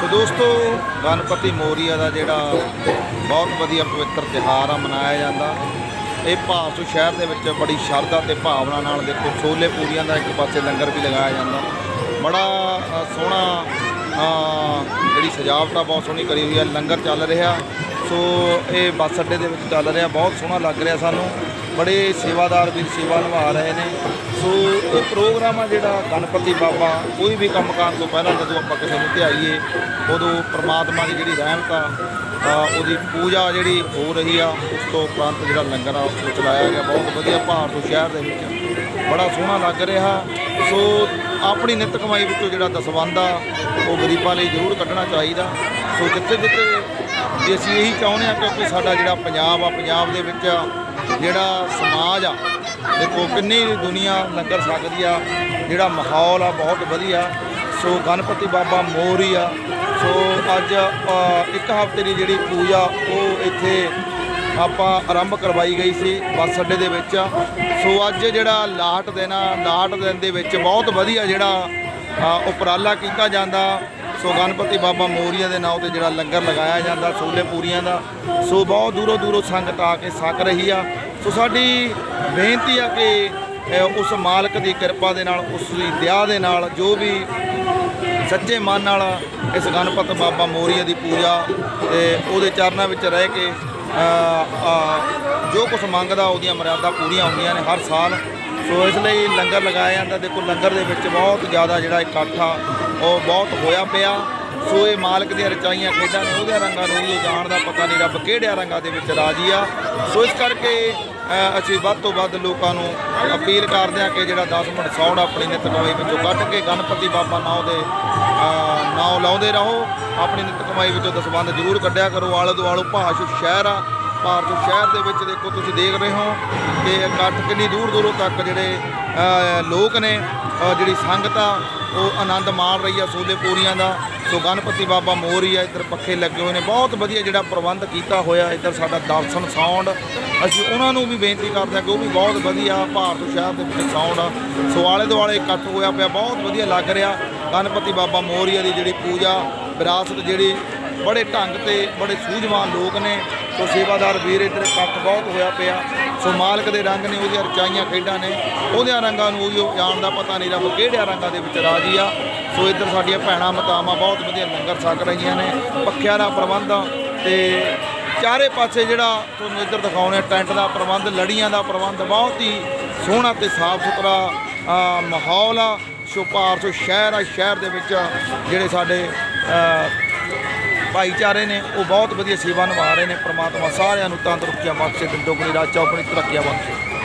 ਸੋ ਦੋਸਤੋ, ਗਣਪਤੀ ਮੋਰੀਆ ਦਾ ਜਿਹੜਾ ਬਹੁਤ ਵਧੀਆ ਪਵਿੱਤਰ ਤਿਉਹਾਰ ਆ, ਮਨਾਇਆ ਜਾਂਦਾ। ਇਹ ਭਾਰਤ ਸ਼ਹਿਰ ਦੇ ਵਿੱਚ ਬੜੀ ਸ਼ਰਧਾ ਤੇ ਭਾਵਨਾ ਨਾਲ ਦੇਖੋ, ਛੋਲੇ ਪੂਰੀਆਂ ਦਾ ਇੱਕ ਪਾਸੇ ਲੰਗਰ ਵੀ ਲਗਾਇਆ ਜਾਂਦਾ। ਬੜਾ ਸੋਹਣਾ ਜਿਹੜੀ ਸਜਾਵਟ ਆ, ਬਹੁਤ ਸੋਹਣੀ ਕਰੀ ਹੋਈ ਹੈ ਲੰਗਰ ਚੱਲ ਰਿਹਾ। ਸੋ ਇਹ ਬੱਸ ਅੱਡੇ ਦੇ ਵਿੱਚ ਚੱਲ ਰਿਹਾ, ਬਹੁਤ ਸੋਹਣਾ ਲੱਗ ਰਿਹਾ ਸਾਨੂੰ। ਬੜੇ ਸੇਵਾਦਾਰ ਵੀ ਸੇਵਾ ਨਿਭਾ ਰਹੇ ਨੇ। ਸੋ ਇਹ ਪ੍ਰੋਗਰਾਮ ਆ ਜਿਹੜਾ ਗਣਪਤੀ ਬਾਬਾ ਕੋਈ ਵੀ ਕੰਮ ਕਰਨ ਤੋਂ ਪਹਿਲਾਂ ਜਦੋਂ ਆਪਾਂ ਕਿਸੇ ਨੂੰ ਧਿਆਈਏ, ਉਦੋਂ ਪ੍ਰਮਾਤਮਾ ਦੀ ਜਿਹੜੀ ਰਹਿਮਤ ਆ ਉਹਦੀ ਪੂਜਾ ਜਿਹੜੀ ਹੋ ਰਹੀ ਆ, ਉਸ ਤੋਂ ਉਪਰੰਤ ਜਿਹੜਾ ਲੰਗਰ ਆ ਉਹ ਚਲਾਇਆ ਗਿਆ। ਬਹੁਤ ਵਧੀਆ ਭਾਰਤ ਸ਼ਹਿਰ ਦੇ ਵਿੱਚ। ਬੜਾ ਸੋਹਣਾ ਲੱਗ ਰਿਹਾ। ਸੋ ਆਪਣੀ ਨਿੱਤ ਕਮਾਈ ਵਿੱਚੋਂ ਜਿਹੜਾ ਦਸਵੰਧ ਉਹ ਗਰੀਬਾਂ ਲਈ ਜ਼ਰੂਰ ਕੱਢਣਾ ਚਾਹੀਦਾ। ਸੋ ਜਿੱਥੇ ਜਿੱਥੇ ਵੀ ਅਸੀਂ ਇਹੀ ਚਾਹੁੰਦੇ ਆ ਕਿ ਸਾਡਾ ਜਿਹੜਾ ਪੰਜਾਬ ਆ, ਪੰਜਾਬ ਦੇ ਵਿੱਚ ਜਿਹੜਾ ਸਮਾਜ ਆ, ਦੇਖੋ ਕਿੰਨੀ ਦੁਨੀਆ ਲੰਗਰ ਸਕਦੀ ਆ, ਜਿਹੜਾ ਮਾਹੌਲ ਆ ਬਹੁਤ ਵਧੀਆ। ਸੋ ਗਣਪਤੀ ਬਾਬਾ ਮੋਰੀ ਆ, ਸੋ ਅੱਜ ਇੱਕ ਹਫ਼ਤੇ ਦੀ ਜਿਹੜੀ ਪੂਜਾ, ਉਹ ਇੱਥੇ ਆਪਾਂ ਆਰੰਭ ਕਰਵਾਈ ਗਈ ਸੀ ਬੱਸ ਅੱਡੇ ਦੇ ਵਿੱਚ। ਸੋ ਅੱਜ ਜਿਹੜਾ ਲਾਟ ਦਿਨ ਆ, ਲਾਟ ਦਿਨ ਦੇ ਵਿੱਚ ਬਹੁਤ ਵਧੀਆ ਜਿਹੜਾ ਉਪਰਾਲਾ ਕੀਤਾ ਜਾਂਦਾ। ਸੋ ਗਣਪਤੀ ਬਾਬਾ ਮੋਰੀਆ ਦੇ ਨਾਂ ਤੇ ਜਿਹੜਾ ਲੰਗਰ ਲਗਾਇਆ ਜਾਂਦਾ ਛੋਲੇ ਪੂਰੀਆਂ ਦਾ। ਸੋ ਬਹੁਤ ਦੂਰੋਂ ਦੂਰੋਂ ਸੰਗਤ ਆ ਕੇ ਸਕ ਰਹੀ ਆ। ਸੋ ਸਾਡੀ ਬੇਨਤੀ ਆ ਕਿ ਉਸ ਮਾਲਕ ਦੀ ਕਿਰਪਾ ਦੇ ਨਾਲ, ਉਸ ਦੀ ਦਇਆ ਦੇ ਨਾਲ, ਜੋ ਵੀ ਸੱਚੇ ਮਨ ਨਾਲ ਇਸ ਗਣਪਤ ਬਾਬਾ ਮੋਰੀਆ ਦੀ ਪੂਜਾ, ਤੇ ਉਹਦੇ ਚਰਨਾਂ ਵਿੱਚ ਰਹਿ ਕੇ ਜੋ ਕੁਝ ਮੰਗਦਾ, ਉਹਦੀਆਂ ਮਰਿਆਦਾ ਪੂਰੀਆਂ ਹੁੰਦੀਆਂ ਨੇ ਹਰ ਸਾਲ। ਸੋ ਇਸ ਲਈ ਲੰਗਰ ਲਗਾਇਆ ਜਾਂਦਾ। ਦੇਖੋ, ਲੰਗਰ ਦੇ ਵਿੱਚ ਬਹੁਤ ਜ਼ਿਆਦਾ ਜਿਹੜਾ ਇਕੱਠ ਆ, ਉਹ ਬਹੁਤ ਹੋਇਆ ਪਿਆ। ਸੋ ਇਹ ਮਾਲਕ ਦੀਆਂ ਰਚਾਈਆਂ ਖੇਡਾਂ ਨੇ ਉਹਦੇ ਰੰਗਾਂ ਨੂੰ ਜਾਣ ਦਾ ਪਤਾ ਨਹੀਂ ਰੱਬ ਕਿਹੜਿਆਂ ਰੰਗਾਂ ਦੇ ਵਿੱਚ ਰਾਜੀ ਆ। ਸੋ ਇਸ ਕਰਕੇ ਅਸੀਂ ਵੱਧ ਤੋਂ ਵੱਧ ਲੋਕਾਂ ਨੂੰ ਅਪੀਲ ਕਰਦੇ ਹਾਂ ਕਿ ਜਿਹੜਾ 10 ਮਿੰਟ ਸੌਣ ਆਪਣੀ ਨਿਤ ਕਮਾਈ ਵਿੱਚੋਂ ਕੱਢ ਕੇ ਗਣਪਤੀ ਬਾਬਾ ਨਾਮ ਦੇ ਅ, ਨਾਮ ਲਾਉਂਦੇ ਰਹੋ। ਆਪਣੀ ਨਿਤ ਕਮਾਈ ਵਿੱਚੋਂ ਦਸਵੰਧ ਜ਼ਰੂਰ ਕੱਢਿਆ ਕਰੋ। ਆਲੇ ਦੁਆਲੇ ਭਾਸ਼ ਸ਼ਹਿਰ ਆ। ਭਾਰਤ ਸ਼ਹਿਰ ਦੇ ਵਿੱਚ ਦੇਖੋ ਤੁਸੀਂ ਦੇਖ ਰਹੇ ਹੋ ਕਿ ਇਕੱਠ ਕਿੰਨੀ ਦੂਰ ਦੂਰੋਂ ਤੱਕ ਜਿਹੜੇ ਲੋਕ ਨੇ ਜਿਹੜੀ ਸੰਗਤ ਆ ਉਹ ਆਨੰਦ ਮਾਣ ਰਹੀ ਆ ਸੋਲੇ ਪੂਰੀਆਂ ਦਾ। ਸੋ ਗਣਪਤੀ ਬਾਬਾ ਮੋਰੀ ਆ, ਇੱਧਰ ਪੱਖੇ ਲੱਗੇ ਹੋਏ ਨੇ। ਬਹੁਤ ਵਧੀਆ ਜਿਹੜਾ ਪ੍ਰਬੰਧ ਕੀਤਾ ਹੋਇਆ ਇੱਧਰ ਸਾਡਾ ਦਰਸ਼ਨ ਸਾਊਂਡ ਅਸੀਂ ਉਹਨਾਂ ਨੂੰ ਵੀ ਬੇਨਤੀ ਕਰਦੇ ਹਾਂ ਕਿ ਉਹ ਵੀ ਬਹੁਤ ਵਧੀਆ ਭਾਰਤ ਸ਼ਹਿਰ ਦੇ ਵਿੱਚ ਸਾਊਂਡ ਆ। ਸੋ ਆਲੇ ਦੁਆਲੇ ਇਕੱਠ ਹੋਇਆ ਪਿਆ, ਬਹੁਤ ਵਧੀਆ ਲੱਗ ਰਿਹਾ ਗਣਪਤੀ ਬਾਬਾ ਮੋਰੀਆ ਦੀ ਜਿਹੜੀ ਪੂਜਾ, ਵਿਰਾਸਤ ਜਿਹੜੀ ਬੜੇ ਢੰਗ ਤੇ, ਬੜੇ ਸੂਝਵਾਨ ਲੋਕ ਨੇ। ਸੋ ਸੇਵਾਦਾਰ ਵੀਰ ਇੱਧਰ ਇਕੱਠ ਬਹੁਤ ਹੋਇਆ ਪਿਆ। ਸੋ ਮਾਲਕ ਦੇ ਰੰਗ ਨੇ, ਉਹਦੀਆਂ ਰਚਾਈਆਂ ਖੇਡਾਂ ਨੇ। ਉਹਦਿਆਂ ਰੰਗਾਂ ਨੂੰ ਉਹ ਜਾਣ ਦਾ ਪਤਾ ਨਹੀਂ ਰੱਬ ਕਿਹੜਿਆਂ ਰੰਗਾਂ ਦੇ ਵਿੱਚ ਰਾਜੀ ਆ। ਸੋ ਇੱਧਰ ਸਾਡੀਆਂ ਭੈਣਾਂ ਮਤਾਵਾਂ ਬਹੁਤ ਵਧੀਆ ਲੰਗਰ ਛਕ ਰਹੀਆਂ ਨੇ। ਪੱਖਿਆਂ ਦਾ ਪ੍ਰਬੰਧ ਤੇ ਚਾਰੇ ਪਾਸੇ ਜਿਹੜਾ ਤੁਹਾਨੂੰ ਇੱਧਰ ਦਿਖਾਉਣੇ ਟੈਂਟ ਦਾ ਪ੍ਰਬੰਧ, ਲੜੀਆਂ ਦਾ ਪ੍ਰਬੰਧ, ਬਹੁਤ ਹੀ ਸੋਹਣਾ ਤੇ ਸਾਫ਼ ਸੁਥਰਾ ਮਾਹੌਲ ਆ। ਸੋ ਭਾਰਤ ਸ਼ਹਿਰ ਆ, ਸ਼ਹਿਰ ਦੇ ਵਿੱਚ ਜਿਹੜੇ ਸਾਡੇ ਭਾਈਚਾਰੇ ਨੇ, ਉਹ ਬਹੁਤ ਵਧੀਆ ਸੇਵਾ ਨਿਭਾ ਰਹੇ ਨੇ, ਪ੍ਰਮਾਤਮਾ ਸਾਰਿਆਂ ਨੂੰ ਤੰਦਰੁਸਤੀਆਂ ਬਖਸ਼ੇ ਤੇ ਦੁਗਣੀ ਰਾਜ ਚੌਗਣੀ ਤਰੱਕੀਆਂ ਬਖਸ਼ੇ।